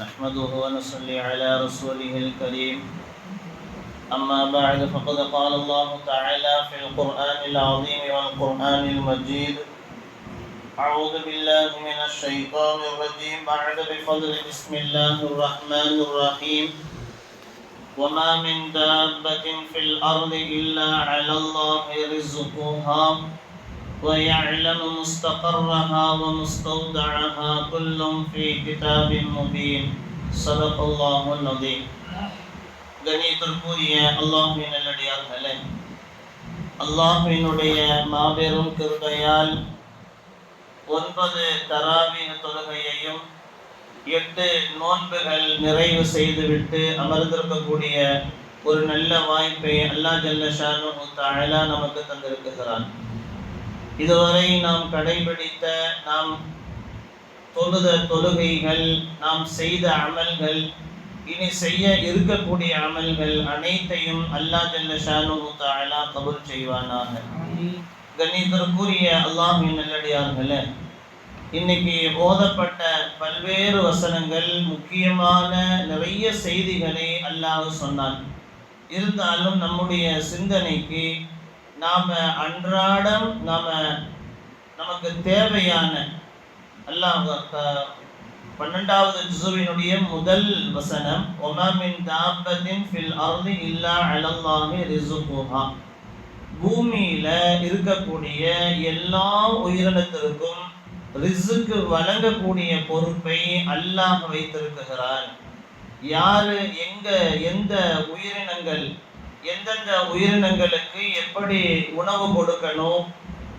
نحمده ونصلي على رسوله الكريم. أما بعد فقد قال الله تعالى في القرآن العظيم والقرآن المجيد أعوذ بالله من الشيطان الرجيم بعد بفضل بسم الله الرحمن الرحيم. وما من دابة في الأرض إلا على الله رزقها. ويعلم مستقرها ومستودعها كل في كتاب مبين صدق الله العظيم கணியத்திற்குரிய அல்லாஹின் நல்லடியார்களே அல்லாஹினுடைய மாபெரும் கிருபையால் ஒன்பது தராவிய தொழுகையையும் எட்டு நோன்புகள் நிறைவு செய்துவிட்டு அமர்ந்திருக்கக்கூடிய ஒரு நல்ல வாய்ப்பை அல்லா ஜல்ல ஷானு தாழலா நமக்கு தந்திருக்கிறான் இதுவரை நாம் கடைபிடித்த நாம் தொழுத தொழுகைகள் நாம் செய்த அமல்கள் இனி செய்ய இருக்கக்கூடிய அமல்கள் அனைத்தையும் அல்லா ஜல்ல ஷானு தாலா கபூல் செய்வானாக. கணிதற்குரிய அல்லாஹின் நல்லடியார்களே இன்னைக்கு ஓதப்பட்ட பல்வேறு வசனங்கள் முக்கியமான நிறைய செய்திகளை அல்லாஹ் சொன்னான். இருந்தாலும் நம்முடைய சிந்தனைக்கு நாம் அன்றாடம் நாம் நமக்கு தேவையான அல்லாஹ் பன்னெண்டாவது ஜுசுவினுடைய முதல் வசனம் ஒமாமின் தாபத்தின் ஃபில் அர்தி இல்லா அலல்லாஹி ரிசுகுஹா பூமியில இருக்கக்கூடிய எல்லா உயிரினத்திற்கும் ரிசுக்கு வழங்கக்கூடிய பொறுப்பை அல்லாஹ் வைத்திருக்கிறான். யாரு எங்க எந்த உயிரினங்கள் எந்தெந்த உயிரினங்களுக்கு எப்படி உணவு கொடுக்கணும்?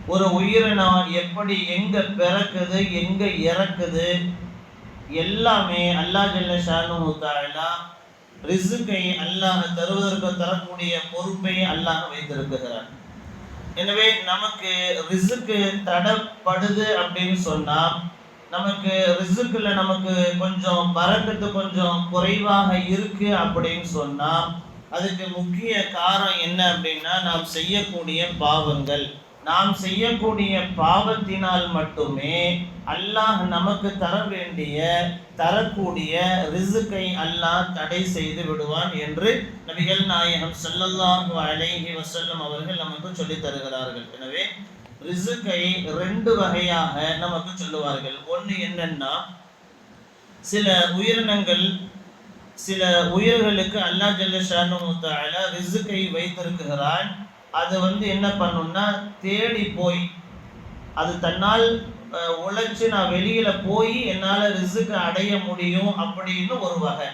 ஒரு உயிரினம் எப்படி எங்க பிறக்குது எங்க இறக்குது? எல்லாமே அல்லாஹ் ஜல்ல ஷானு தாலா ரிசுக்கை அல்லாஹ் தருவதற்கு தரக்கூடிய பொறுப்பை அல்லாஹ் வைத்திருக்கிறார் எனவே நமக்கு ரிசுக்கு தடப்படுது அப்படின்னு சொன்னா நமக்கு ரிசுக்குல நமக்கு கொஞ்சம் பறக்கத்து கொஞ்சம் குறைவாக இருக்கு அப்படின்னு சொன்னா அதுக்கு முக்கிய காரணம் என்ன அப்படின்னா நாம் செய்யக்கூடிய பாவங்கள். நாம் செய்யக்கூடிய பாவத்தினால் மட்டுமே அல்லாஹ் நமக்கு தர வேண்டிய தரக்கூடிய ரிசுக்கை அல்லாஹ் தடை செய்து விடுவான் என்று நபிகள் நாயகம் சொல்லல்லாஹு அலைஹி வசல்லம் அவர்கள் நமக்கு சொல்லி தருகிறார்கள். எனவே ரிசுக்கை ரெண்டு வகையாக நமக்கு சொல்லுவார்கள். ஒன்று என்னன்னா சில உயிரினங்கள் சில உயிர்களுக்கு அல்லா ஜல்லஷானுத்தால ரிசுக்கை வைத்திருக்கிறான். அது வந்து என்ன பண்ணும்னா தேடி போய் அது தன்னால் உழைச்சி நான் வெளியில போய் என்னால் ரிசுக்கு அடைய முடியும் அப்படின்னு ஒரு வகை.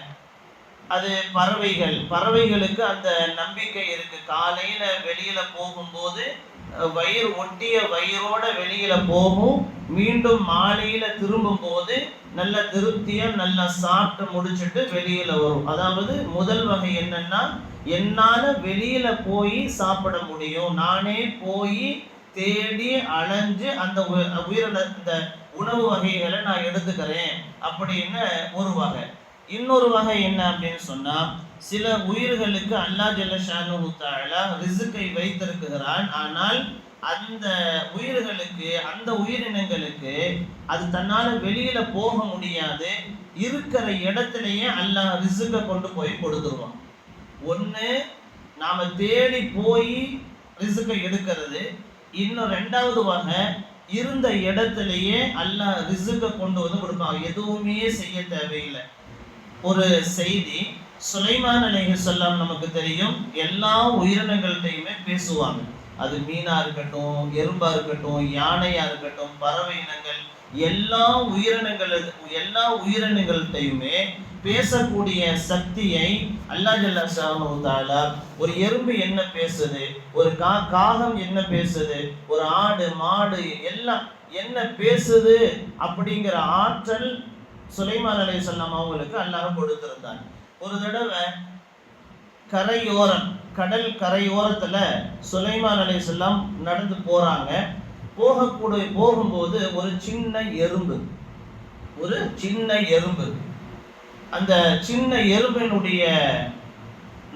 அது பறவைகள். பறவைகளுக்கு அந்த நம்பிக்கை இருக்கு. காலையில வெளியில போகும்போது வயிறு ஒட்டிய வயிறோட வெளியில போகும். மீண்டும் மாலையில திரும்பும் போது நல்ல திருப்தியா நல்லா சாப்பிட்டு முடிச்சுட்டு வெளியில வரும். அதாவது முதல் வகை என்னன்னா என்னால வெளியில போய் சாப்பிட முடியும். நானே போய் தேடி அலைஞ்சு அந்த உயிரின இந்த உணவு வகைகளை நான் எடுத்துக்கிறேன். அப்படின்னு ஒரு வகை. இன்னொரு வகை என்ன அப்படின்னு சொன்னா சில உயிர்களுக்கு அல்லா ஜல்லஷானு தாழா ரிசுக்கை வைத்திருக்கிறான். ஆனால் அந்த உயிர்களுக்கு அந்த உயிரினங்களுக்கு அது தன்னால வெளியில போக முடியாது. இருக்கிற இடத்துலயே அல்லாஹ் ரிசுக்கை கொண்டு போய் கொடுத்துருவான். ஒன்று நாம தேடி போய் ரிசுக்கை எடுக்கிறது. இன்னும் ரெண்டாவது வகை இருந்த இடத்துலயே அல்லாஹ் ரிசுக்கை கொண்டு வந்து கொடுப்பாங்க. எதுவுமே செய்ய தேவையில்லை. ஒரு செய்தி சுலைமான் அலைகள் சொல்லாம் நமக்கு தெரியும் எல்லா உயிரினங்கள்கிட்டையுமே பேசுவாங்க. அது மீனா இருக்கட்டும் எறும்பா இருக்கட்டும் யானையா இருக்கட்டும் பறவை இனங்கள் எல்லா உயிரினங்கள் எல்லா உயிரினங்கள்கிட்டையுமே பேசக்கூடிய சக்தியை அல்லா ஜல்லா ஒரு எறும்பு என்ன பேசுது ஒரு கா காகம் என்ன பேசுது ஒரு ஆடு மாடு எல்லாம் என்ன பேசுது அப்படிங்கிற ஆற்றல் சுலைமான் அலை சொல்லாம் அவங்களுக்கு எல்லாரும் கொடுத்திருந்தாங்க ஒரு தடவை கரையோரம் கடல் கரையோரத்தில் சுலைமான் அலை நடந்து போகிறாங்க போகக்கூடிய போகும்போது ஒரு சின்ன எறும்பு ஒரு சின்ன எறும்பு. அந்த சின்ன எறும்பினுடைய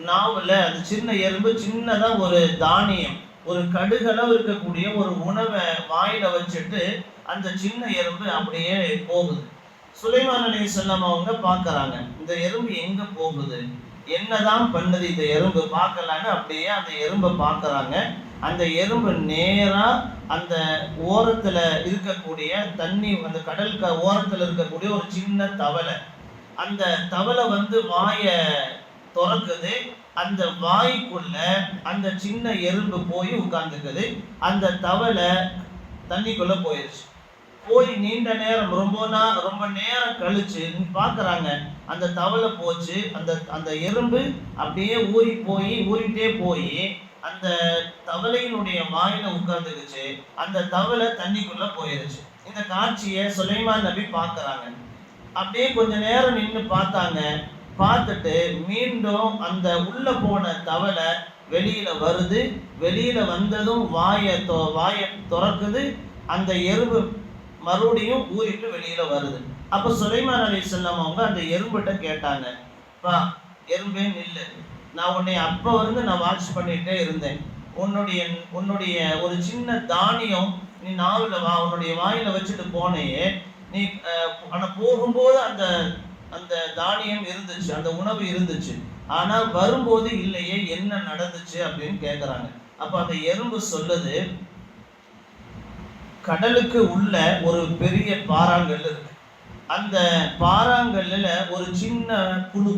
நாவில் அந்த சின்ன எறும்பு சின்னதாக ஒரு தானியம் ஒரு கடுகளவு இருக்கக்கூடிய ஒரு உணவை வாயில் வச்சுட்டு அந்த சின்ன எறும்பு அப்படியே போகுது. சுலைமான் அலி சொல்லாம அவங்க பார்க்கறாங்க. இந்த எறும்பு எங்க போகுது? என்னதான் பண்ணுது இந்த எறும்பு? பார்க்கலான்னு அப்படியே அந்த எறும்பை பார்க்கறாங்க. அந்த எறும்பு நேரா அந்த ஓரத்துல இருக்கக்கூடிய தண்ணி அந்த கடல் க ஓரத்துல இருக்கக்கூடிய ஒரு சின்ன தவளை. அந்த தவளை வந்து வாய திறக்குது. அந்த வாய்க்குள்ள அந்த சின்ன எறும்பு போய் உட்கார்ந்துக்குது. அந்த தவளை தண்ணிக்குள்ள போயிருச்சு. போய் நீண்ட நேரம் ரொம்ப நா ரொம்ப நேரம் கழிச்சு பார்க்குறாங்க அந்த தவளை போச்சு அந்த அந்த எறும்பு அப்படியே ஊறி போய் ஊறிட்டே போய் அந்த தவளையினுடைய வாயில உட்கார்ந்துருச்சு அந்த தவளை தண்ணிக்குள்ள போயிருச்சு. இந்த காட்சியை சுலைமான் நபி பார்க்குறாங்க அப்படியே கொஞ்ச நேரம் நின்று பார்த்தாங்க. பார்த்துட்டு மீண்டும் அந்த உள்ள போன தவளை வெளியில வருது. வெளியில வந்ததும் வாயை தொ வாயை திறக்குது. அந்த எறும்பு மறுபடியும் ஊறிட்டு வெளியில வருது. அப்ப சுலைமான் அலி அவங்க அந்த எறும்புகிட்ட கேட்டாங்க வா எறும்பே நில்லு. நான் உன்னை அப்ப வந்து நான் வாட்ச் பண்ணிட்டே இருந்தேன். உன்னுடைய உன்னுடைய ஒரு சின்ன தானியம் நீ நாவில் வா உன்னுடைய வாயில வச்சுட்டு போனையே நீ ஆனால் ஆனா போகும்போது அந்த அந்த தானியம் இருந்துச்சு அந்த உணவு இருந்துச்சு. ஆனா வரும்போது இல்லையே என்ன நடந்துச்சு? அப்படின்னு கேக்குறாங்க. அப்ப அந்த எறும்பு சொல்லுது கடலுக்கு உள்ள ஒரு பெரிய பாறாங்கல் இருக்கு. அந்த பாறாங்கல்ல ஒரு சின்ன புழு.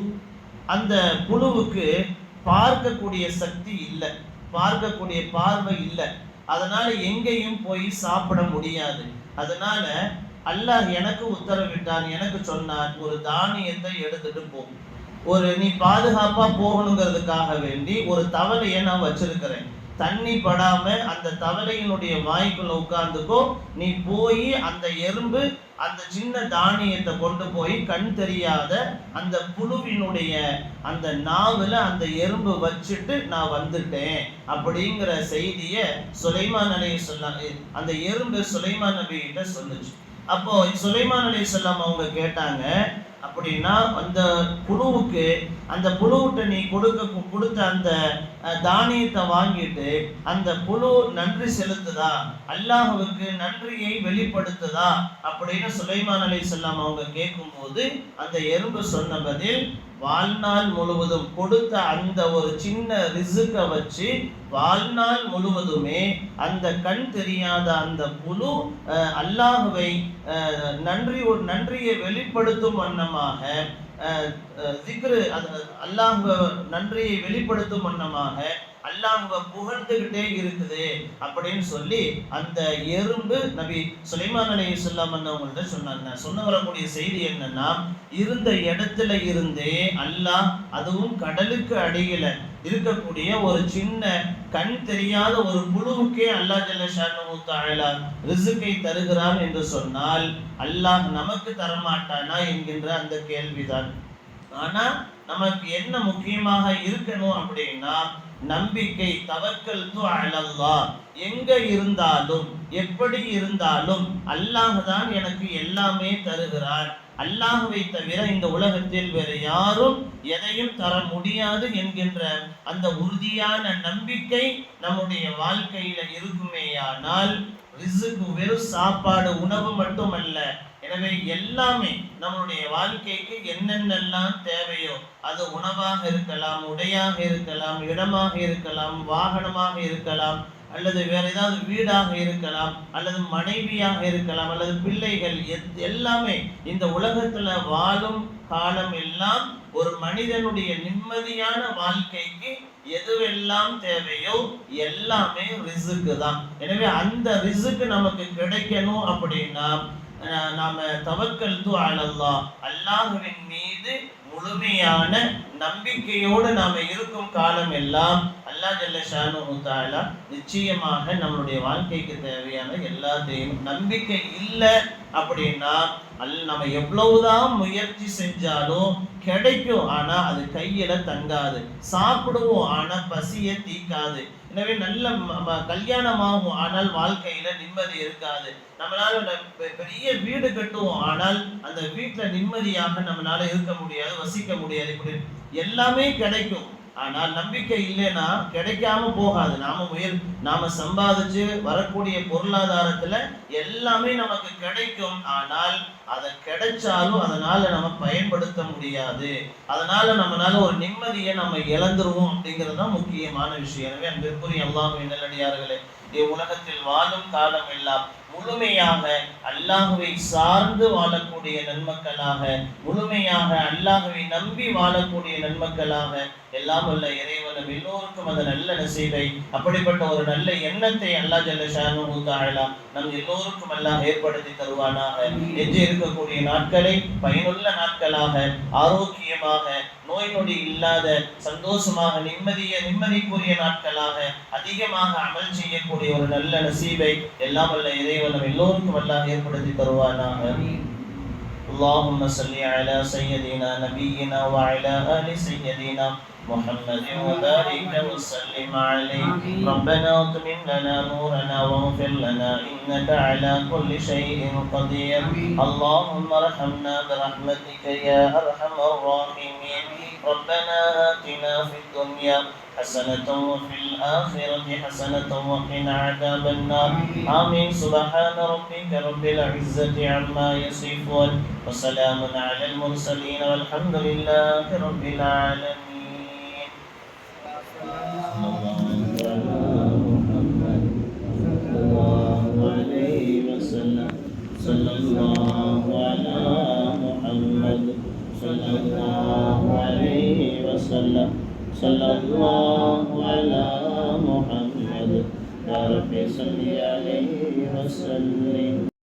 அந்த புழுவுக்கு பார்க்கக்கூடிய சக்தி இல்லை. பார்க்கக்கூடிய பார்வை இல்லை. அதனால எங்கேயும் போய் சாப்பிட முடியாது. அதனால அல்லாஹ் எனக்கு உத்தரவிட்டான் எனக்கு சொன்னான் ஒரு தானியத்தை எடுத்துட்டு போ. ஒரு நீ பாதுகாப்பா போகணுங்கிறதுக்காக வேண்டி ஒரு தவளையை நான் வச்சிருக்கிறேன். தண்ணி படாம அந்த தவளையினுடைய வாய்க்குள்ள உட்கார்ந்துக்கோ. நீ போய் அந்த எறும்பு அந்த சின்ன தானியத்தை கொண்டு போய் கண் தெரியாத அந்த புழுவினுடைய அந்த நாவில் அந்த எறும்பு வச்சுட்டு நான் வந்துட்டேன் அப்படிங்கிற செய்திய சுலைமான் அலி சொல்லாங்க அந்த எறும்பு சுலைமான் நபிகிட்ட சொல்லுச்சு. அப்போ சுலைமான் அலி சொல்லாம் அவங்க கேட்டாங்க அப்படின்னா அந்த குழுவுக்கு அந்த புழுவிட்ட நீ கொடுக்க கொடுத்த அந்த தானியத்தை வாங்கிட்டு அந்த புழு நன்றி செலுத்துதா? அல்லாஹ்வுக்கு நன்றியை வெளிப்படுத்துதா? அப்படின்னு சுலைமான் அலி சொல்லாம் அவங்க கேட்கும்போது அந்த எறும்பு சொன்ன பதில் வாழ்நாள் முழுவதும் கொடுத்த அந்த ஒரு சின்ன ரிசுக்கை வச்சு வாழ்நாள் முழுவதுமே அந்த கண் தெரியாத அந்த புழு அல்லாஹுவை நன்றி ஒரு நன்றியை வெளிப்படுத்தும் வண்ணமாக திக்ரு அல்லாஹ் நன்றியை வெளிப்படுத்தும் வண்ணமாக அல்லாஹுவை புகழ்ந்துகிட்டே இருக்குது அப்படின்னு சொல்லி அந்த எறும்பு நபி சுலைமான் அலி சொல்லாம் அவங்கள்ட்ட சொன்னாங்க. சொன்ன வரக்கூடிய செய்தி என்னன்னா இருந்த இடத்துல இருந்தே அல்லாஹ் அதுவும் கடலுக்கு அடியில இருக்கக்கூடிய ஒரு சின்ன கண் தெரியாத ஒரு புழுவுக்கே அல்லாஹ் ஜல்லஷானு தாழலா ரிசுக்கை தருகிறான் என்று சொன்னால் அல்லாஹ் நமக்கு தரமாட்டானா என்கின்ற அந்த கேள்விதான். ஆனா நமக்கு என்ன முக்கியமாக இருக்கணும் அப்படின்னா நம்பிக்கை தவக்கல் து எங்க இருந்தாலும் எப்படி இருந்தாலும் அல்லாஹ் தான் எனக்கு எல்லாமே தருகிறார். அல்லாஹுவை தவிர இந்த உலகத்தில் வேறு யாரும் எதையும் தர முடியாது என்கின்ற அந்த உறுதியான நம்பிக்கை நம்முடைய வாழ்க்கையில இருக்குமேயானால் ரிசுக்கு வெறும் சாப்பாடு உணவு மட்டுமல்ல. எனவே எல்லாமே நம்மளுடைய வாழ்க்கைக்கு என்னென்னலாம் தேவையோ அது உணவாக இருக்கலாம் உடையாக இருக்கலாம் இடமாக இருக்கலாம் வாகனமாக இருக்கலாம் அல்லது வேற ஏதாவது வீடாக இருக்கலாம் அல்லது மனைவியாக இருக்கலாம் அல்லது பிள்ளைகள் எல்லாமே இந்த உலகத்துல வாழும் காலம் எல்லாம் ஒரு மனிதனுடைய நிம்மதியான வாழ்க்கைக்கு எதுவெல்லாம் தேவையோ எல்லாமே ரிசுக்கு தான். எனவே அந்த ரிசுக்கு நமக்கு கிடைக்கணும் அப்படின்னா நாம தவக்கல் து அலல்லாஹ் அல்லாஹுவின் மீது முழுமையான நம்பிக்கையோடு நாம இருக்கும் காலம் எல்லாம் அல்லாஹ் ஜல்ல ஷானு நிச்சயமாக நம்மளுடைய வாழ்க்கைக்கு தேவையான எல்லாத்தையும் நம்பிக்கை இல்லை அப்படின்னா அல் நம்ம எவ்வளவுதான் முயற்சி செஞ்சாலும் கிடைக்கும். ஆனா அது கையில தங்காது. சாப்பிடுவோம் ஆனா பசிய தீக்காது எனவே நல்ல ம- ம- கல்யாணமாகும் ஆனால் வாழ்க்கையில நிம்மதி இருக்காது. நம்மளால ந- பெ- பெரிய வீடு கட்டுவோம் ஆனால் அந்த வீட்டுல நிம்மதியாக நம்மளால இருக்க முடியாது வசிக்க முடியாது. இப்படி எல்லாமே கிடைக்கும். ஆனால் நம்பிக்கை இல்லைன்னா கிடைக்காம போகாது. நாம முயல் நாம சம்பாதிச்சு வரக்கூடிய பொருளாதாரத்துல எல்லாமே நமக்கு கிடைக்கும். ஆனால் அதை கிடைச்சாலும் அதனால நம்ம பயன்படுத்த முடியாது. அதனால நம்மளால ஒரு நிம்மதியை நம்ம இழந்துருவோம் அப்படிங்கிறது தான் முக்கியமான விஷயம். எனவே அன்பிற்குரிய அல்லாஹுவின் நல்லடியார்களே உலகத்தில் வாழும் காலம் எல்லாம் முழுமையாக அல்லாஹுவை சார்ந்து வாழக்கூடிய நன்மக்களாக முழுமையாக அல்லாஹுவை நம்பி வாழக்கூடிய நன்மக்களாக எல்லாம் வல்ல இறைவனும் எல்லோருக்கும் அந்த நல்ல நசீவை அப்படிப்பட்ட ஒரு நல்ல எண்ணத்தை அல்லா ஜல்ல ஷானு தாழலா நம் எல்லோருக்கும் எல்லாம் ஏற்படுத்தி தருவானாக. எஞ்சி இருக்கக்கூடிய நாட்களை பயனுள்ள நாட்களாக ஆரோக்கியமாக நோய் நொடி இல்லாத சந்தோஷமாக நிம்மதிய நிம்மதிக்குரிய நாட்களாக அதிகமாக அமல் செய்யக்கூடிய ஒரு நல்ல நசீவை எல்லாம் வல்ல இறைவனும் எல்லோருக்கும் எல்லாம் ஏற்படுத்தி தருவானாக اللهم صل على سيدنا نبينا وعلى آل سيدنا محمد وبارك وسلم عليه. ربنا اطمن لنا نورنا واغفر لنا إنك على كل شيء قدير. اللهم ارحمنا برحمتك يا أرحم الراحمين. ربنا آتنا في الدنيا حسنة وفي الآخرة حسنة وقنا عذاب النار. آمين. سبحان ربك رب العزة عما يصفون. وسلام على المرسلين والحمد لله رب العالمين. صلى الله على محمد صلى الله عليه وسلم صلى الله على محمد يا رب صل عليه وسلم